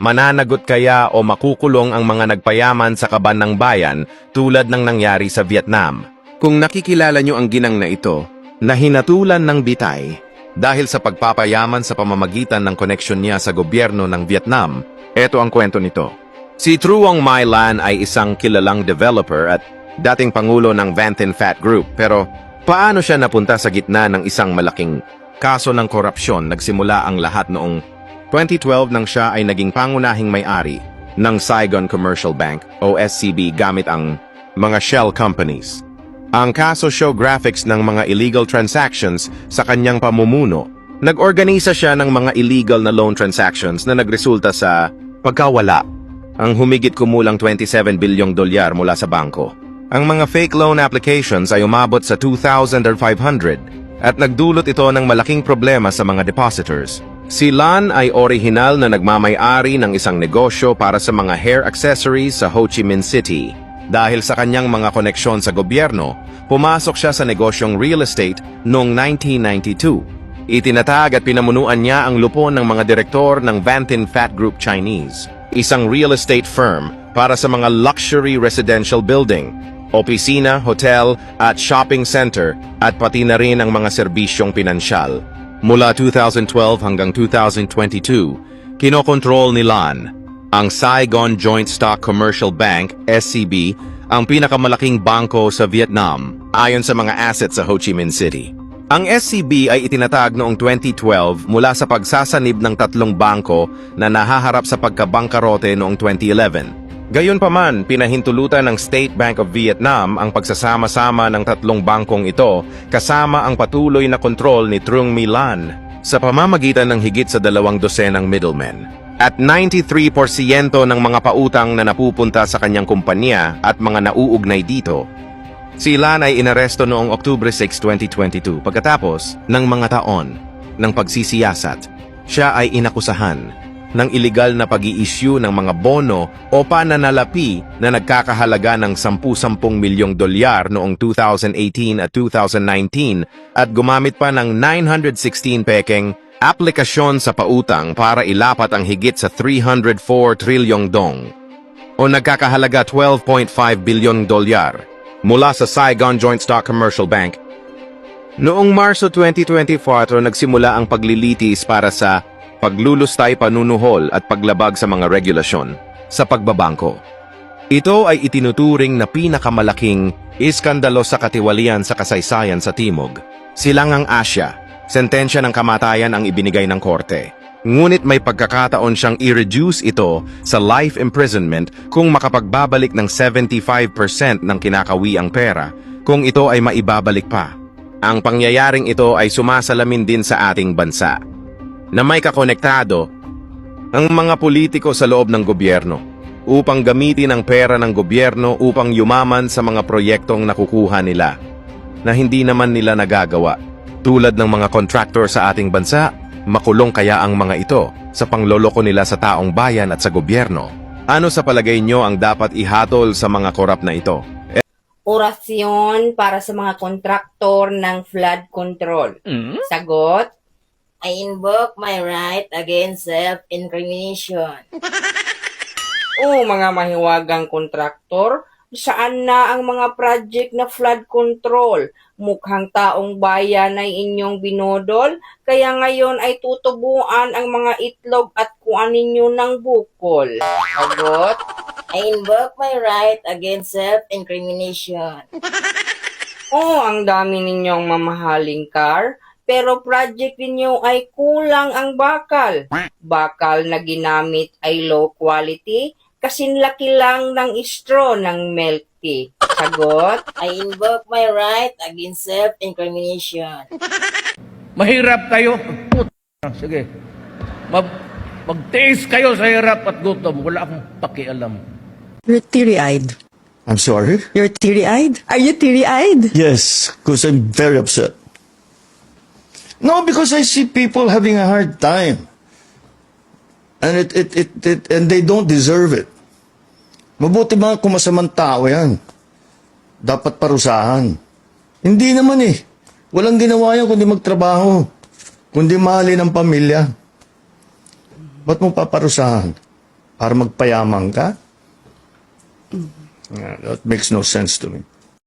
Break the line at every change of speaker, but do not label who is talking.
Mananagot kaya o makukulong ang mga nagpayaman sa kaban ng bayan tulad ng nangyari sa Vietnam? Kung nakikilala nyo ang ginang na ito, na hinatulan ng bitay dahil sa pagpapayaman sa pamamagitan ng koneksyon niya sa gobyerno ng Vietnam, eto ang kwento nito. Si Truong My Lan ay isang kilalang developer at dating pangulo ng Vantin Fat Group pero paano siya napunta sa gitna ng isang malaking kaso ng korupsyon nagsimula ang lahat noong 2012 nang siya ay naging pangunahing may-ari ng Saigon Commercial Bank o SCB gamit ang mga shell companies. Ang kaso show graphics ng mga illegal transactions sa kanyang pamumuno. Nag-organisa siya ng mga illegal na loan transactions na nagresulta sa pagkawala. Ang humigit kumulang 27 bilyong dolyar mula sa bangko. Ang mga fake loan applications ay umabot sa 2,000 or 500 at nagdulot ito ng malaking problema sa mga depositors. Si Lan ay orihinal na nagmamay-ari ng isang negosyo para sa mga hair accessories sa Ho Chi Minh City. Dahil sa kanyang mga koneksyon sa gobyerno, pumasok siya sa negosyong real estate noong 1992. Itinatag at pinamunuan niya ang lupon ng mga direktor ng Vantin Fat Group Chinese, isang real estate firm para sa mga luxury residential building, opisina, hotel at shopping center at pati na rin ang mga serbisyong pinansyal. Mula 2012 hanggang 2022, kinokontrol ni Lan ang Saigon Joint Stock Commercial Bank, SCB, ang pinakamalaking bangko sa Vietnam ayon sa mga assets sa Ho Chi Minh City. Ang SCB ay itinatag noong 2012 mula sa pagsasanib ng tatlong bangko na nahaharap sa pagkabangkarote noong 2011. Gayunpaman, pinahintulutan ng State Bank of Vietnam ang pagsasama-sama ng tatlong bangkong ito kasama ang patuloy na kontrol ni Trung My Lan sa pamamagitan ng higit sa dalawang dosenang middlemen. At 93% ng mga pautang na napupunta sa kanyang kumpanya at mga nauugnay dito. Si Lan ay inaresto noong Oktubre 6, 2022 pagkatapos ng mga taon ng pagsisiyasat. Siya ay inakusahan ng iligal na pag issue ng mga bono o pananalapi na nagkakahalaga ng 10-10 milyong dolyar noong 2018 at 2019 at gumamit pa ng 916 pekeng aplikasyon sa pautang para ilapat ang higit sa 304 trilyong dong o nagkakahalaga 12.5 bilyong dolyar mula sa Saigon Joint Stock Commercial Bank. Noong Marso 2024 nagsimula ang paglilitis para sa paglulustay panunuhol at paglabag sa mga regulasyon sa pagbabangko. Ito ay itinuturing na pinakamalaking iskandalo sa katiwalian sa kasaysayan sa Timog. Silangang Asya, sentensya ng kamatayan ang ibinigay ng korte. Ngunit may pagkakataon siyang i-reduce ito sa life imprisonment kung makapagbabalik ng 75% ng kinakawiang pera kung ito ay maibabalik pa. Ang pangyayaring ito ay sumasalamin din sa ating bansa na may kakonektado ang mga politiko sa loob ng gobyerno upang gamitin ang pera ng gobyerno upang yumaman sa mga proyektong nakukuha nila na hindi naman nila nagagawa. Tulad ng mga contractor sa ating bansa, makulong kaya ang mga ito sa pangloloko nila sa taong bayan at sa gobyerno. Ano sa palagay nyo ang dapat ihatol sa mga korap na ito?
orasyon para sa mga kontraktor ng flood control? Sagot? I invoke my right against self-incrimination. oh, mga mahiwagang kontraktor, saan na ang mga project na flood control? Mukhang taong bayan ay inyong binodol, kaya ngayon ay tutubuan ang mga itlog at kuan ninyo ng bukol. Sagot? I invoke my right against self-incrimination. Oh, ang dami ninyong mamahaling car, pero project ninyo ay kulang ang bakal. Bakal na ginamit ay low quality, kasinlaki lang ng straw ng milk tea. Sagot? I invoke my right against self-incrimination.
Mahirap kayo. Sige. Mag, magtiis kayo sa hirap at gutom. Wala akong pakialam.
You're teary-eyed.
I'm sorry?
You're teary-eyed? Are you teary-eyed?
Yes, because I'm very upset. No, because I see people having a hard time. And it, it, it, it and they don't deserve it. Mabuti mga kumasamang tao yan. Dapat parusahan. Hindi naman eh. Walang ginawa yan kundi magtrabaho. Kundi mahalin ang pamilya. Ba't mo paparusahan? Para magpayaman ka? Yeah, that makes no sense to me.